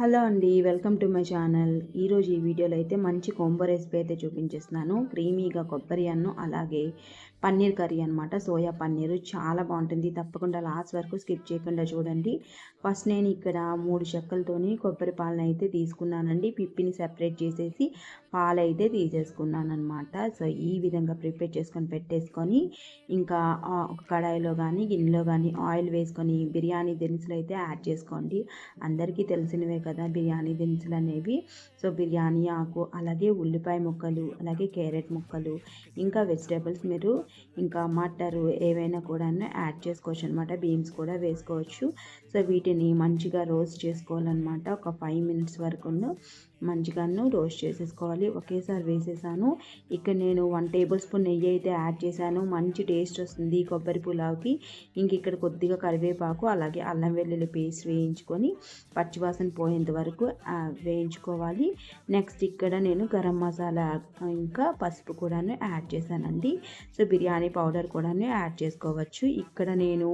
Hello అండి welcome to my channel. ఈరోజు ఈ వీడియోలో అయితే మంచి కొంబ రెసిపీ అయితే చూపించేస్తున్నాను. క్రీమీగా కొబ్బరి అన్నం అలాగే పన్నీర్ కర్రీ అనమాట సోయా పన్నీరు చాలా బాగుంటుంది. తప్పకుండా లాస్ట్ వరకు స్కిప్ చేయకుండా చూడండి. ఫస్ట్ నేను ఇక్కడ మూడు చెక్కలతోని కొబ్బరి పాలను అయితే తీసుకున్నానండి. పిప్పిని సెపరేట్ చేసేసి పాలు అయితే తీసేసుకున్నాను అనమాట సో ఈ విధంగా ప్రిపేర్ చేసుకొని పెట్టేసుకొని ఇంకా ఒక కడాయిలో కానీ గిన్నెలో కానీ ఆయిల్ వేసుకొని బిర్యానీ దినుసులు అయితే యాడ్ చేసుకోండి. అందరికీ తెలిసినవే కదా బిర్యానీ దినుసులు అనేవి. సో బిర్యానీ ఆకు అలాగే ఉల్లిపాయ ముక్కలు అలాగే క్యారెట్ ముక్కలు ఇంకా వెజిటేబుల్స్ మీరు ఇంకా మటరు ఏవైనా కూడా యాడ్ చేసుకోవచ్చు అనమాట బీన్స్ కూడా వేసుకోవచ్చు. సో వీటిని మంచిగా రోస్ట్ చేసుకోవాలన్నమాట. ఒక ఫైవ్ మినిట్స్ వరకు మంచిగాను రోస్ట్ చేసేసుకోవాలి. ఒకేసారి వేసేసాను. ఇక్కడ నేను వన్ టేబుల్ స్పూన్ నెయ్యి అయితే యాడ్ చేశాను. మంచి టేస్ట్ వస్తుంది కొబ్బరి పులావ్కి. ఇంక ఇక్కడ కొద్దిగా కరివేపాకు అలాగే అల్లం వెల్లుల్లి పేస్ట్ వేయించుకొని పచ్చివాసన పోయేంత వరకు వేయించుకోవాలి. నెక్స్ట్ ఇక్కడ నేను గరం మసాలా ఇంకా పసుపు కూడాను యాడ్ చేశానండి. సో బిర్యానీ పౌడర్ కూడా యాడ్ చేసుకోవచ్చు. ఇక్కడ నేను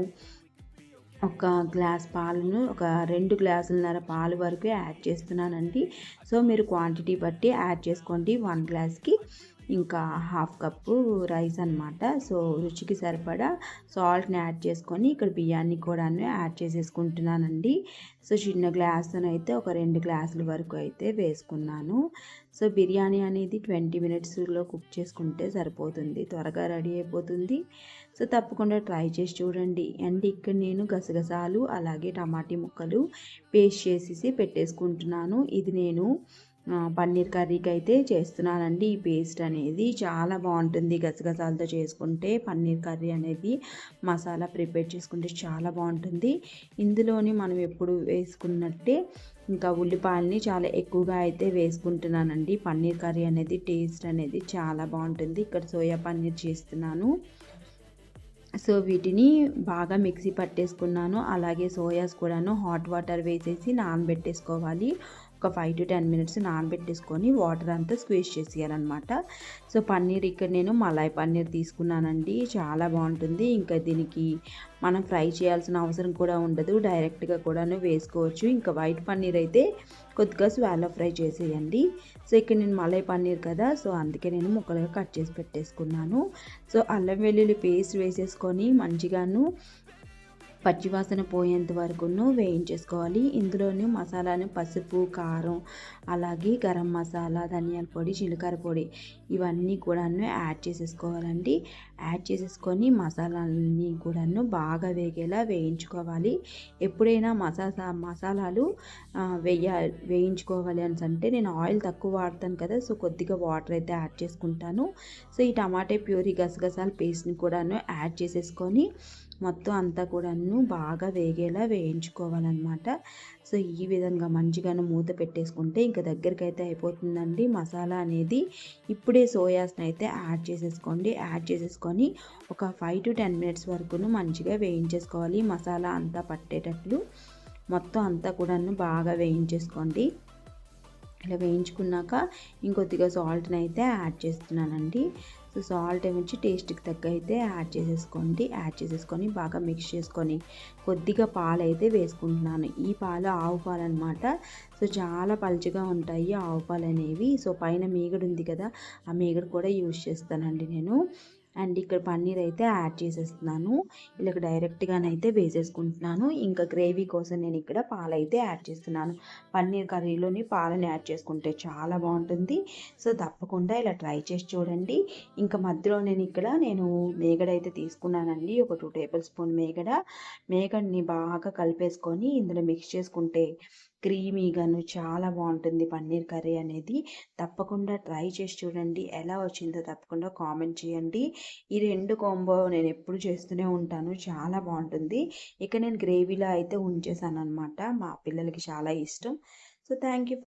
ఒక గ్లాస్ పాలను ఒక రెండు గ్లాసులన్నర పాలు వరకు యాడ్ చేస్తున్నానండి. సో మీరు క్వాంటిటీ బట్టి యాడ్ చేసుకోండి. వన్ గ్లాస్కి ఇంకా హాఫ్ కప్పు రైస్ అనమాట సో రుచికి సరిపడా సాల్ట్ని యాడ్ చేసుకొని ఇక్కడ బియ్యాన్ని కూడా యాడ్ చేసేసుకుంటున్నానండి. సో చిన్న గ్లాస్ అయితే ఒక రెండు గ్లాసుల వరకు అయితే వేసుకున్నాను. సో బిర్యానీ అనేది ట్వంటీ మినిట్స్లో కుక్ చేసుకుంటే సరిపోతుంది. త్వరగా రెడీ అయిపోతుంది. సో తప్పకుండా ట్రై చేసి చూడండి. అండ్ ఇక్కడ నేను గసగసాలు అలాగే టమాటీ ముక్కలు పేస్ట్ చేసేసి పెట్టేసుకుంటున్నాను. ఇది నేను పన్నీర్ కర్రీకి అయితే చేస్తున్నానండి. ఈ పేస్ట్ అనేది చాలా బాగుంటుంది. గసగసాలతో చేసుకుంటే పన్నీర్ కర్రీ అనేది మసాలా ప్రిపేర్ చేసుకుంటే చాలా బాగుంటుంది. ఇందులోని మనం ఎప్పుడు వేసుకున్నట్టే ఇంకా ఉల్లిపాయలని చాలా ఎక్కువగా అయితే వేసుకుంటున్నానండి. పన్నీర్ కర్రీ అనేది టేస్ట్ అనేది చాలా బాగుంటుంది. ఇక్కడ సోయా పన్నీర్ చేస్తున్నాను. సో వీటిని బాగా మిక్సీ పట్టేసుకున్నాను. అలాగే సోయాస్ కూడాను హాట్ వాటర్ వేసేసి నానబెట్టేసుకోవాలి. ఒక ఫైవ్ టు టెన్ మినిట్స్ నానబెట్టేసుకొని వాటర్ అంతా స్క్వీజ్ చేసేయాలన్నమాట. సో పన్నీర్ ఇక్కడ నేను మలాయ్ పన్నీర్ తీసుకున్నానండి. చాలా బాగుంటుంది. ఇంకా దీనికి మనం ఫ్రై చేయాల్సిన అవసరం కూడా ఉండదు. డైరెక్ట్గా కూడాను వేసుకోవచ్చు. ఇంకా వైట్ పన్నీర్ అయితే కొద్దిగా స్వాలో ఫ్రై చేసేయండి. సో ఇక్కడ నేను మలై పన్నీర్ కదా. సో అందుకే నేను ముక్కలుగా కట్ చేసి పెట్టేసుకున్నాను. సో అల్లం వెల్లుల్లి పేస్ట్ వేసేసుకొని మంచిగాను పచ్చివాసన పోయేంత వరకును వేయించేసుకోవాలి. ఇందులోని మసాలాను పసుపు కారం అలాగే గరం మసాలా ధనియాల పొడి జీలకర్ర పొడి ఇవన్నీ కూడాను యాడ్ చేసేసుకోవాలండి. యాడ్ చేసేసుకొని మసాలాలన్నీ కూడాను బాగా వేగేలా వేయించుకోవాలి. ఎప్పుడైనా మసాలా మసాలాలు వేయ వేయించుకోవాలి అని అంటే నేను ఆయిల్ తక్కువ వాడతాను కదా సో కొద్దిగా వాటర్ అయితే యాడ్ చేసుకుంటాను. సో ఈ టమాటా ప్యూరీ గసగసాల పేస్ట్ని కూడాను యాడ్ చేసేసుకొని మొత్తం అంతా కూడాను బాగా వేగేలా వేయించుకోవాలన్నమాట. సో ఈ విధంగా మంచిగాను మూత పెట్టేసుకుంటే ఇంకా దగ్గరికి అయితే అయిపోతుందండి. మసాలా అనేది ఇప్పుడే సోయాస్ని అయితే యాడ్ చేసేసుకోండి. యాడ్ చేసేసుకొని ఒక ఫైవ్ టు టెన్ మినిట్స్ వరకును మంచిగా వేయించేసుకోవాలి. మసాలా అంతా పట్టేటట్లు మొత్తం అంతా కూడాను బాగా వేయించేసుకోండి. ఇలా వేయించుకున్నాక ఇంకొద్దిగా సాల్ట్ని అయితే యాడ్ చేస్తున్నానండి. సో సాల్ట్ ఏమొచ్చి టేస్ట్కి తగ్గ అయితే యాడ్ చేసేసుకోండి. యాడ్ చేసేసుకొని బాగా మిక్స్ చేసుకొని కొద్దిగా పాలు అయితే వేసుకుంటున్నాను. ఈ పాలు ఆవు పాలు అనమాట సో చాలా పలుచగా ఉంటాయి ఆవు పాలు అనేవి సో పైన మీగడు ఉంది కదా ఆ మీగడు కూడా యూజ్ చేస్తానండి నేను. అండ్ ఇక్కడ పన్నీర్ అయితే యాడ్ చేసేస్తున్నాను. ఇలా డైరెక్ట్గానైతే వేసేసుకుంటున్నాను. ఇంకా గ్రేవీ కోసం నేను ఇక్కడ పాలైతే యాడ్ చేస్తున్నాను. పన్నీర్ కర్రీలోని పాలని యాడ్ చేసుకుంటే చాలా బాగుంటుంది. సో తప్పకుండా ఇలా ట్రై చేసి చూడండి. ఇంకా మధ్యలో నేను ఇక్కడ నేను మేగడ అయితే తీసుకున్నానండి. ఒక టూ టేబుల్ స్పూన్ మేగడ. మేగడ్ని బాగా కలిపేసుకొని ఇందులో మిక్స్ చేసుకుంటే క్రీమీగాను చాలా బాగుంటుంది పన్నీర్ కర్రీ అనేది. తప్పకుండా ట్రై చేసి చూడండి. ఎలా వచ్చిందో తప్పకుండా కామెంట్ చేయండి. ఈ రెండు కాంబో నేను ఎప్పుడు చేస్తూనే ఉంటాను. చాలా బాగుంటుంది ఇక నేను గ్రేవీలో అయితే ఉంచేసాను అనమాట మా పిల్లలకి చాలా ఇష్టం. So thank you